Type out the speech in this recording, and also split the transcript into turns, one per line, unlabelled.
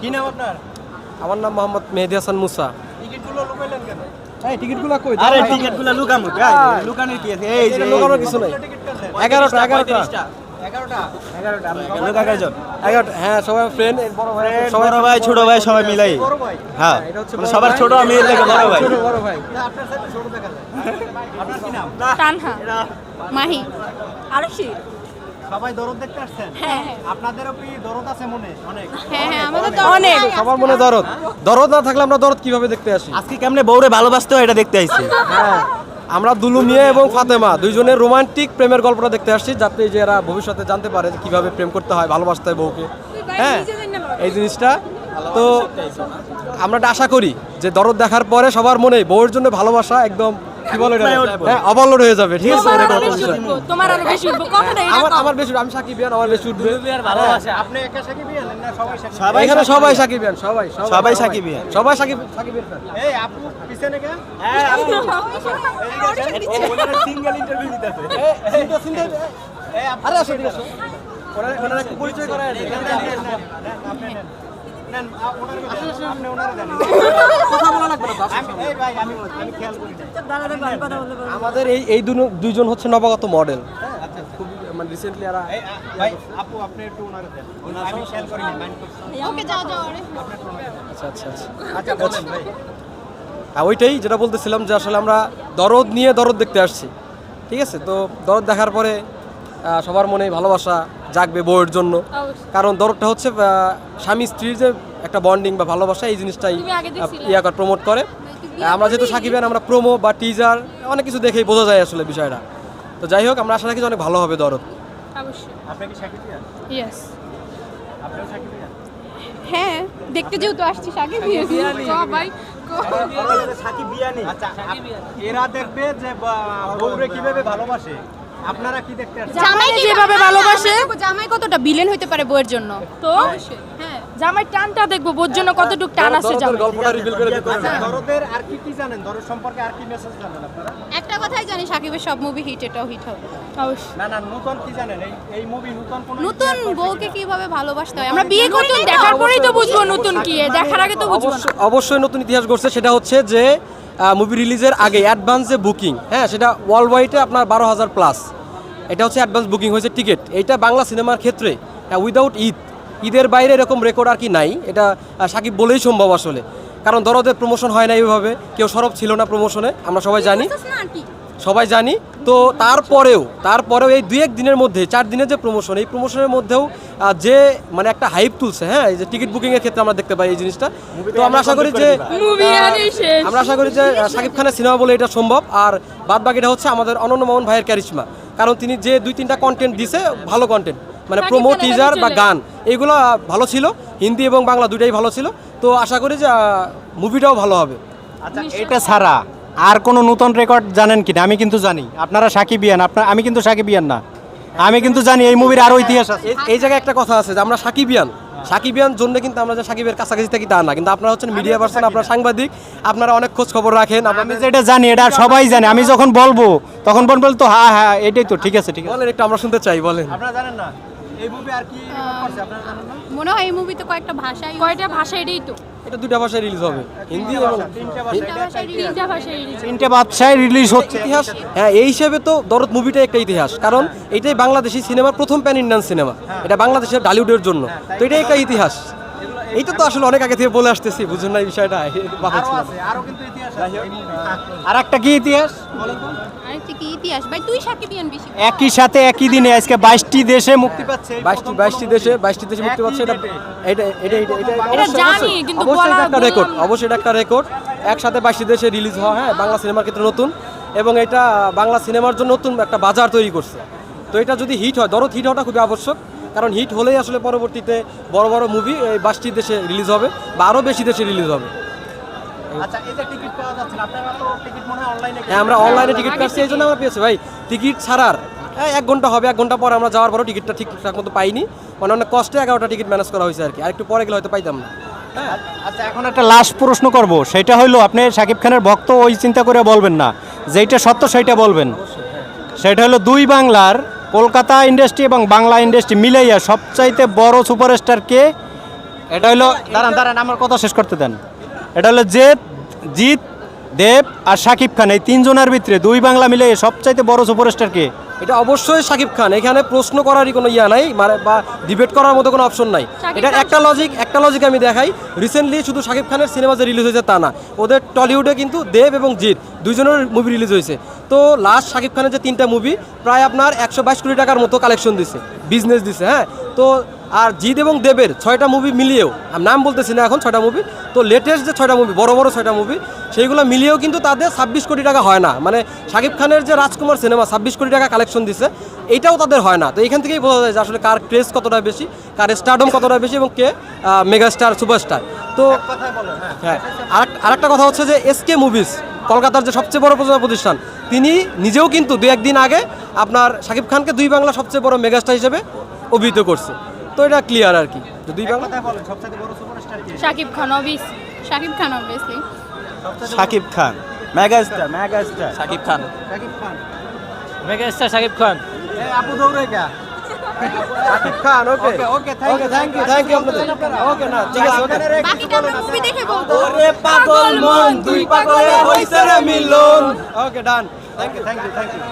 কি নাম আপনার?
আমার নাম মোহাম্মদ মেহেদি হাসান মুসা।
টিকিটগুলো লুকাইলেন কেন?
এই টিকিটগুলো কই?
আরে টিকিটগুলো লুকামু লুকানোর কি আছে? এই যে
লুকানোর কিছু নাই।
টিকিট কাটলেন
এগারোটা এগারোটা।
এগারোটা।
লুকা কয়জন?
এগারোটা। হ্যাঁ সবাই ফ্রেন্ড বড় ভাই সবাই
বড় ভাই ছোট ভাই সবাই মিলাই। হ্যাঁ মানে সবার ছোট আমি এর থেকে বড় ভাই।
ছোট বড় ভাই।
আপনার সাথে ছোট দেখা যায়। আপনার কি নাম?
তানহা। মাহি। আরশি।
সবাই দরদ দেখতে আসছেন?
হ্যাঁ। হ্যাঁ
আপনাদেরও কি দরদ আছে মনে? অনেক।
হ্যাঁ হ্যাঁ আমাদের তো অনেক।
সবার মনে দরদ। দরদ না থাকলে আমরা দরদ কীভাবে দেখতে আসি?
আজকে কেমনে বউরে ভালোবাসতে হয় এটা দেখতে আইছি।
হ্যাঁ। আমরা দুলু মিয়া এবং ফাতেমা দুইজনের রোমান্টিক প্রেমের গল্পটা দেখতে আসছি যাতে যে এরা ভবিষ্যতে জানতে পারে যে কীভাবে প্রেম করতে হয় ভালোবাসতে হয় বউকে। হ্যাঁ এই জিনিসটা। তো আমরা এটা আশা করি যে দরদ দেখার পরে সবার মনে বউয়ের জন্য ভালোবাসা একদম কি বলে হ্যাঁ অবলড হয়ে যাবে ঠিক আছে?
তোমার
আরও
বেশি। উঠবো তোমার আরও বেশি উঠবো। কখন
আমার আমার বেশি আমি সাকিব ইয়ান আমার বেশি উঠবে।
আপনি একা সাকিবি আনেন না সবাই সাকিব
সবাই
এখানে সবাই সাকিব ইয়ান সবাই
সবাই সাকিবিয়ান।
সবাই। সাকিব সাকিবের fan।
এই আপু পিছনে কে?
সিঙ্গেল ইন্টারভিউ দিতেছে।
এই আপু
আরে আসো ঠিক আছে। ওনারা ওনারা পরিচয় করায়
নেন, আপনি
আমাদের এই এই দুইজন হচ্ছে নবাগত মডেল। আচ্ছা। মানে রিসেন্টলি এরা
ভাই, আপু, আপনি একটু ওনারে দেন। আমি খেয়াল করি নাই, করছি।
ওকে যাও যাও আরে।
আচ্ছা আচ্ছা আচ্ছা।
আচ্ছা, বলেন ভাই।
হ্যাঁ ওইটাই যেটা বলতেছিলাম যে আসলে আমরা দরদ নিয়ে দরদ দেখতে আসছি। ঠিক আছে? তো দরদ দেখার পরে সবার মনে ভালোবাসা জাগবে বউয়ের জন্য। কারণ দরদটা হচ্ছে স্বামী স্ত্রীর যে একটা বন্ডিং বা ভালোবাসা এই জিনিসটাই
তুমি
ইয়া করে প্রমোট করে। আমরা যেহেতু সাকিবেন আমরা প্রোমো বা টিজার অনেক কিছু দেখেই বোঝা যায় আসলে বিষয়টা। তো যাই হোক আমরা আশা রাখি যে অনেক ভালো হবে দরদ।
অবশ্যই।
আপনি কি সাকিবিয়ান?
ইয়েস
আপনিও সাকিবিয়ান?
হ্যাঁ দেখতে যেহেতু আসছি সাকিব সবাই
আচ্ছা, এরা দেখবে যে কীভাবে ভালোবাসে। আপনারা কি দেখতে আসছেন?
জামাই যেভাবে ভালোবাসে? জামাই কতটা বিলেন হইতে পারে বউয়ের জন্য? তো হ্যাঁ। জামাই টানটা দেখব বউর জন্য কতটুকু টান আছে জামাই
গল্পটা রিভিল করে দিতে
দরদের আর কি কি জানেন? দরদ সম্পর্কে আর কি মেসেজ জানেন আপনারা?
একটা কথাই জানি সাকিবের সব মুভি হিট এটাও হিট হবে। অবশ্যই।
না না নতুন কি জানেন? এই এই মুভি নতুন কোন
নতুন বউকে কীভাবে ভালোবাসতে হয়? আমরা বিয়ে করতে দেখার পরেই তো বুঝব নতুন কি দেখার আগে তো বুঝব
অবশ্যই অবশ্যই নতুন ইতিহাস গড়ছে সেটা হচ্ছে যে মুভি রিলিজের আগে অ্যাডভান্স যে বুকিং হ্যাঁ সেটা ওয়ার্ল্ড ওয়াইডে আপনার বারো হাজার প্লাস এটা হচ্ছে অ্যাডভান্স বুকিং হয়েছে টিকিট এটা বাংলা সিনেমার ক্ষেত্রে উইদাউট ঈদ, ঈদের বাইরে এরকম রেকর্ড আর কি নাই। এটা সাকিব বলেই সম্ভব আসলে। কারণ দরদের প্রমোশন হয় না এইভাবে। কেউ সরব ছিল না প্রমোশনে আমরা সবাই জানি। সবাই জানি। তো তারপরেও তারপরেও এই দুই এক দিনের মধ্যে চার দিনের যে প্রমোশন এই প্রমোশনের মধ্যেও যে মানে একটা হাইপ তুলছে হ্যাঁ এই যে টিকিট বুকিংয়ের ক্ষেত্রে আমরা দেখতে পাই এই জিনিসটা। তো আমরা আশা করি যে আমরা আশা করি যে শাকিব খানের সিনেমা বলে এটা সম্ভব। আর বাদ বাকিটা হচ্ছে আমাদের অনন্য মোহন ভাইয়ের ক্যারিশমা কারণ তিনি যে দুই তিনটা কন্টেন্ট দিছে ভালো কন্টেন্ট মানে প্রোমো টিজার বা গান এইগুলো ভালো ছিল। হিন্দি এবং বাংলা দুইটাই ভালো ছিল। তো আশা করি যে মুভিটাও ভালো হবে।
আচ্ছা এটা ছাড়া আর কোনো নতুন রেকর্ড জানেন কিনা? আমি কিন্তু জানি। আপনারা সাকিবিয়ান। আপনার আমি কিন্তু সাকিবিয়ান না। আমি কিন্তু জানি এই মুভির আরও ইতিহাস আছে।
এই- জায়গায় একটা কথা আছে যে আমরা সাকিবিয়ান। সাকিবিয়ান জন্য কিন্তু আমরা যে সাকিবের কাছাকাছি থাকি তা না। কিন্তু আপনারা হচ্ছেন মিডিয়া পার্সন আপনারা সাংবাদিক আপনারা অনেক খোঁজ খবর রাখেন
আমি যেটা জানি এটা সবাই জানে। আমি যখন বলব তখন বলব তো হ্যাঁ হ্যাঁ এটাই তো ঠিক আছে ঠিক আছে।
বলেন একটু আমরা শুনতে চাই বলেন।
আপনারা জানেন না? এই মুভি আর কি আপনারা জানেন না?
মনে হয় এই মুভিতে কয়েকটা ভাষায় কয়টা ভাষা এটাই তো।
এটা দুটা ভাষায় রিলিজ হবে। হিন্দি এবং
তিনটা
ভাষায়।
রিলিজ হচ্ছে
ইতিহাস। হ্যাঁ এই হিসেবে তো দরদ মুভিটা একটা ইতিহাস। কারণ এটাই বাংলাদেশি সিনেমার প্রথম প্যান ইন্ডিয়ান সিনেমা এটা বাংলাদেশের ডালিউডের জন্য। তো এটাই একটা ইতিহাস। এইটা তো আসলে অনেক আগে থেকে বলে আসতেছি বুঝুন না এই বিষয়টা।
আর
একটা কি ইতিহাস?
আরেকটা কি ইতিহাস। ভাই তুই সাকিবিয়ান বেশি।
একই সাথে একই দিনে আজকে বাইশটি দেশে মুক্তি পাচ্ছে।
বাইশটি বাইশটি দেশে বাইশটি দেশে মুক্তি পাচ্ছে এটা এটা এটা অবশ্যই- অবশ্যই- এটা একটা রেকর্ড অবশ্যই এটা একটা রেকর্ড একসাথে বাইশটি দেশে রিলিজ হওয়া হ্যাঁ বাংলা সিনেমার ক্ষেত্রে নতুন। এবং এটা বাংলা সিনেমার জন্য নতুন একটা বাজার তৈরি করছে। তো এটা যদি হিট হয় দরদ হিট হওয়াটা খুবই আবশ্যক। কারণ হিট হলেই আসলে পরবর্তীতে বড় বড় মুভি এই বাইশটি দেশে রিলিজ হবে বা আরও বেশি দেশে রিলিজ হবে।
হয়
হ্যাঁ আমরা অনলাইনে টিকিট কাটছি এই জন্য আমরা পেয়েছি। ভাই টিকিট ছাড়ার হ্যাঁ, এক ঘণ্টা হবে এক ঘণ্টা পরে আমরা যাওয়ার পরও টিকিটটা ঠিকঠাক মতো পাইনি। মানে অনেক কষ্টে এগারোটা টিকিট ম্যানেজ করা হয়েছে আর কি। আর একটু পরে গেলে হয়তো পাইতাম না। হ্যাঁ।
আচ্ছা এখন একটা লাস্ট প্রশ্ন করব। সেটা হলো আপনি শাকিব খানের ভক্ত ওই চিন্তা করে বলবেন না। যেটা সত্য সেইটা বলবেন। সেটা হলো দুই বাংলার কলকাতা ইন্ডাস্ট্রি এবং বাংলা ইন্ডাস্ট্রি মিলাইয়া সবচাইতে বড় সুপারস্টার কে? এটা হলো দাঁড়ান দাঁড়ান আমার কথা শেষ করতে দেন। এটা হলো জেদ জিৎ দেব আর শাকিব খান। এই তিনজনের ভিতরে দুই বাংলা মিলে সবচাইতে বড় সুপারস্টার কে?
এটা অবশ্যই শাকিব খান। এখানে প্রশ্ন করারই কোনো ইয়া নাই মানে বা ডিবেট করার মতো কোনো অপশন নাই।
এটা
এটার একটা লজিক একটা লজিক আমি দেখাই। রিসেন্টলি শুধু শাকিব খানের সিনেমা যে রিলিজ হয়েছে তা না। ওদের টলিউডে কিন্তু দেব এবং জিৎ। দুইজনের মুভি রিলিজ হয়েছে। তো লাস্ট শাকিব খানের যে তিনটা মুভি প্রায় আপনার একশো বাইশ কোটি টাকার মতো কালেকশন দিছে বিজনেস দিছে হ্যাঁ? তো আর জিৎ এবং দেবের ছয়টা মুভি মিলিয়েও আমি নাম বলতেছি না এখন ছয়টা মুভি তো লেটেস্ট যে ছয়টা মুভি বড় বড় ছয়টা মুভি সেইগুলো মিলিয়েও কিন্তু তাদের ছাব্বিশ কোটি টাকা হয় না। মানে শাকিব খানের যে রাজকুমার সিনেমা ছাব্বিশ কোটি টাকা কালেকশন দিছে এইটাও তাদের হয় না। তো এখান থেকেই বোঝা যায় যে আসলে কার ক্রেজ কতটা বেশি কার স্টারডম কতটা বেশি এবং কে মেগাস্টার সুপারস্টার তো হ্যাঁ। আর আরেকটা কথা হচ্ছে যে এসকে মুভিজ কলকাতার যে সবচেয়ে বড় প্রযোজনা প্রতিষ্ঠান তিনি নিজেও কিন্তু দু একদিন আগে আপনার শাকিব খানকে দুই বাংলা সবচেয়ে বড় মেগাস্টার হিসেবে অভিহিত করছে। তো এটা ক্লিয়ার আর কি। দুই বাংলা
কথায় বলেন সবচেয়ে বড় সুপারস্টার কে?
Shakib Khan Shakib Khan obviously
Shakib Khan. Megastar megastar.
Shakib Khan.
Shakib Khan.
Megastar Shakib Khan.
আপু দৌড়ে কা
Shakib Khan okay
okay okay thank you
thank you thank you আপনাদের। ওকে না ঠিক আছে ওকে
বাকিটা আমরা মুভি দেখে বলব।
ওরে পাগল মন দুই পাগলে হইছে রে Milan. Okay done thank you thank you thank you